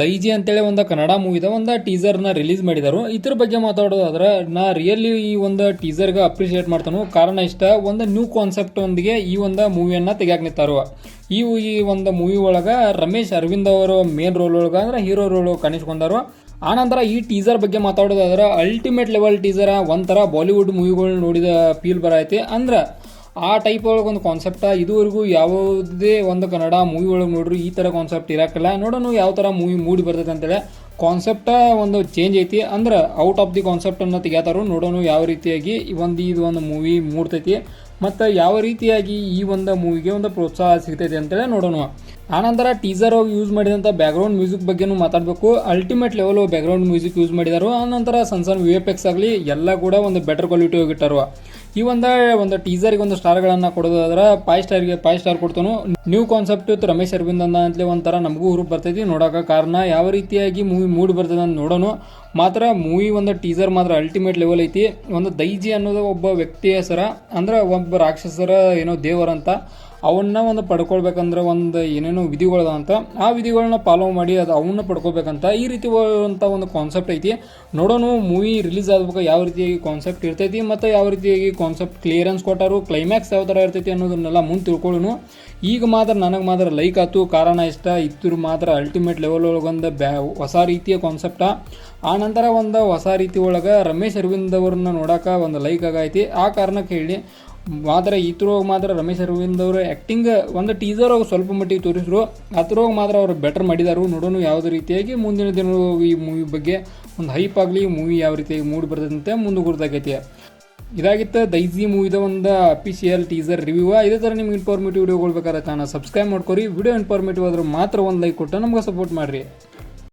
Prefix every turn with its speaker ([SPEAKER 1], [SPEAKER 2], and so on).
[SPEAKER 1] ದೈಜಿ ಅಂತೇಳಿ ಒಂದು ಕನ್ನಡ ಮೂವಿದ ಒಂದು ಟೀಸರ್ನ ರಿಲೀಸ್ ಮಾಡಿದರು. ಇದ್ರ ಬಗ್ಗೆ ಮಾತಾಡೋದಾದ್ರೆ, ನಾ ರಿಯಲಿ ಈ ಒಂದು ಟೀಸರ್ಗೆ ಅಪ್ರಿಷಿಯೇಟ್ ಮಾಡ್ತಾನು. ಕಾರಣ ಇಷ್ಟ, ಒಂದು ನ್ಯೂ ಕಾನ್ಸೆಪ್ಟ್ ಒಂದಿಗೆ ಈ ಒಂದು ಮೂವಿಯನ್ನು ತೆಗಿಯಾಕ ನಿಂತಾರು. ಈ ಈ ಒಂದು ಮೂವಿ ಒಳಗೆ ರಮೇಶ್ ಅರವಿಂದ್ ಅವರು ಮೇನ್ ರೋಲ್ ಒಳಗೆ ಅಂದ್ರೆ ಹೀರೋ ರೋಲ್ ಕಾಣಿಸ್ಕೊಂಡಾರು. ಆನಂತರ ಈ ಟೀಸರ್ ಬಗ್ಗೆ ಮಾತಾಡೋದಾದ್ರೆ ಅಲ್ಟಿಮೇಟ್ ಲೆವೆಲ್ ಟೀಸರ್ ಒಂಥರ ಬಾಲಿವುಡ್ ಮೂವಿಗಳು ನೋಡಿದ ಫೀಲ್ ಬರೈತಿ ಅಂದ್ರೆ ಆ ಟೈಪ್ ಒಳಗೆ ಒಂದು ಕಾನ್ಸೆಪ್ಟ ಇದುವರೆಗೂ ಯಾವುದೇ ಒಂದು ಕನ್ನಡ ಮೂವಿ ಒಳಗೆ ನೋಡ್ರಿ ಈ ಥರ ಕಾನ್ಸೆಪ್ಟ್ ಇರಕ್ಕಿಲ್ಲ ನೋಡೋಣ ಯಾವ ಥರ ಮೂವಿ ಮೂಡಿ ಬರ್ತೈತೆ ಅಂತೇಳಿ. ಕಾನ್ಸೆಪ್ಟ ಒಂದು ಚೇಂಜ್ ಐತಿ. ಅಂದ್ರೆ ಔಟ್ ಆಫ್ ದಿ ಕಾನ್ಸೆಪ್ಟನ್ನು ತೆಗಿತಾರೋ ನೋಡೋಣ ಯಾವ ರೀತಿಯಾಗಿ ಒಂದು ಇದು ಒಂದು ಮೂವಿ ಮೂಡ್ತೈತಿ. ಮತ್ತು ಯಾವ ರೀತಿಯಾಗಿ ಈ ಒಂದು ಮೂವಿಗೆ ಒಂದು ಪ್ರೋತ್ಸಾಹ ಸಿಗ್ತೈತಿ ಅಂತೇಳಿ ನೋಡೋಣ. ಆನಂತರ ಟೀಸರ್ ಹೋಗಿ ಯೂಸ್ ಮಾಡಿದಂಥ ಬ್ಯಾಕ್ಗ್ರೌಂಡ್ ಮ್ಯೂಸಿಕ್ ಬಗ್ಗೆನೂ ಮಾತಾಡಬೇಕು. Ultimate level background music use ಮಾಡಿದಾರು. ಆನಂತರ ಸಣ್ಣ ಸಣ್ಣ ವಿ ಎಫ್ ಎಕ್ಸ್ ಆಗಲಿ, ಎಲ್ಲ ಕೂಡ ಒಂದು ಬೆಟರ್ ಕ್ವಾಲಿಟಿ ಹೋಗಿಟ್ಟಾರು ಈ ಒಂದು ಒಂದು ಟೀಸರ್ಗೆ ಒಂದು ಸ್ಟಾರ್ಗಳನ್ನು ಕೊಡೋದಾದ್ರೆ ಫೈವ್ ಸ್ಟಾರ್ಗೆ ಫೈವ್ ಸ್ಟಾರ್ ಕೊಡ್ತಾನು. ನ್ಯೂ ಕಾನ್ಸೆಪ್ಟ್ ಇತ್ತು ರಮೇಶ್ ಅರವಿಂದ್ ಅಂತ ಅಂತಲೇ ಒಂಥರ ನಮಗೂ ಹುರುಪ್ ಬರ್ತೈತಿ. ನೋಡೋಕೆ ಕಾರಣ ಯಾವ ರೀತಿಯಾಗಿ ಮೂವಿ ಮೂಡಿ ಬರ್ತದೆ ಅಂತ ನೋಡೋಣ ಮಾತ್ರ ಮೂವಿ ಒಂದು ಟೀಸರ್ ಮಾತ್ರ ಅಲ್ಟಿಮೇಟ್ ಲೆವೆಲ್ ಐತಿ. ಒಂದು ದೈಜಿ ಅನ್ನೋದು ಒಬ್ಬ ವ್ಯಕ್ತಿಯ ಹೆಸರ, ಅಂದ್ರೆ ಒಬ್ಬ ರಾಕ್ಷಸರ ಏನೋ ದೇವರಂತ ಅವನ್ನ ಒಂದು ಪಡ್ಕೊಳ್ಬೇಕಂದ್ರೆ ಒಂದು ಏನೇನೋ ವಿಧಿಗಳದಂತ ಆ ವಿಧಿಗಳನ್ನ ಫಾಲೋ ಮಾಡಿ ಅದು ಅವನ್ನ ಪಡ್ಕೋಬೇಕಂತ ಈ ರೀತಿ ಅಂತ ಒಂದು ಕಾನ್ಸೆಪ್ಟ್ ಐತಿ. ನೋಡೋಣ ಮೂವಿ ರಿಲೀಸ್ ಆಗ್ಬೇಕು ಯಾವ ರೀತಿಯಾಗಿ ಕಾನ್ಸೆಪ್ಟ್ ಇರ್ತೈತಿ ಮತ್ತು ಯಾವ ರೀತಿಯಾಗಿ ಕಾನ್ಸೆಪ್ಟ್ ಕ್ಲಿಯರೆನ್ಸ್ ಕೊಟ್ಟಾರು ಕ್ಲೈಮ್ಯಾಕ್ಸ್ ಯಾವ ಥರ ಇರ್ತೈತಿ ಅನ್ನೋದನ್ನೆಲ್ಲ ಮುಂದೆ ತಿಳ್ಕೊಳ್ಳೋಣ ಈಗ ಮಾತ್ರ ನನಗೆ ಮಾತ್ರ ಲೈಕ್ ಆಯ್ತು ಕಾರಣ ಇಷ್ಟ. ಇತ್ತು ಮಾತ್ರ ಅಲ್ಟಿಮೇಟ್ ಲೆವೆಲ್ ಒಳಗೊಂದು ಬ್ಯಾ ಹೊಸ ರೀತಿಯ ಕಾನ್ಸೆಪ್ಟ ಆ ನಂತರ ಒಂದು ಹೊಸ ರೀತಿ ಒಳಗೆ ರಮೇಶ್ ಅರವಿಂದ್ ಅವ್ರನ್ನ ನೋಡೋಕೆ ಒಂದು ಲೈಕ್ ಆಗೈತಿ. ಆ ಕಾರಣಕ್ಕೆ ಹೇಳಿ, ಮಾತ್ರ ಇದ್ರೊಳಗೆ ಮಾತ್ರ ರಮೇಶ್ ಅರವಿಂದ್ ಅವರು ಆ್ಯಕ್ಟಿಂಗ್ ಒಂದು ಟೀಸರ್ ಅವ್ರು ಸ್ವಲ್ಪ ಮಟ್ಟಿಗೆ ತೋರಿಸಿದ್ರು ಅದ್ರೊಳಗೆ ಮಾತ್ರ ಅವರು ಬೆಟರ್ ಮಾಡಿದಾರು. ನೋಡೋಣ ಯಾವುದೇ ರೀತಿಯಾಗಿ ಮುಂದಿನ ದಿನಗಳು ಈ ಮೂವಿ ಬಗ್ಗೆ ಒಂದು ಹೈಪ್ ಆಗಲಿ ಮೂವಿ ಯಾವ ರೀತಿಯಾಗಿ ಮೂಡ್ ಬರ್ತದಂತೆ ಮುಂದೆ ಗುರ್ತಾಗೈತಿ. ಇದಾಗಿತ್ತು ದೈಜಿ ಮೂವಿದ ಒಂದು ಅಫಿಷಿಯಲ್ ಟೀಸರ್ ರಿವ್ಯೂ ಇದೇ ಥರ ನಿಮ್ಗೆ ಇನ್ಫಾರ್ಮೇಟಿವ್ ವಿಡಿಯೋಗಳು ಬೇಕಾದ್ರೆ ಚಾನಲ್ ಸಬ್ಸ್ಕ್ರೈಬ್ ಮಾಡ್ಕೊರಿ. ವಿಡಿಯೋ ಇನ್ಫಾರ್ಮೇಟಿವ್ ಆದ್ರೆ ಮಾತ್ರ ಒಂದು ಲೈಕ್ ಕೊಟ್ಟು ನಮ್ಗೆ ಸಪೋರ್ಟ್ ಮಾಡಿರಿ.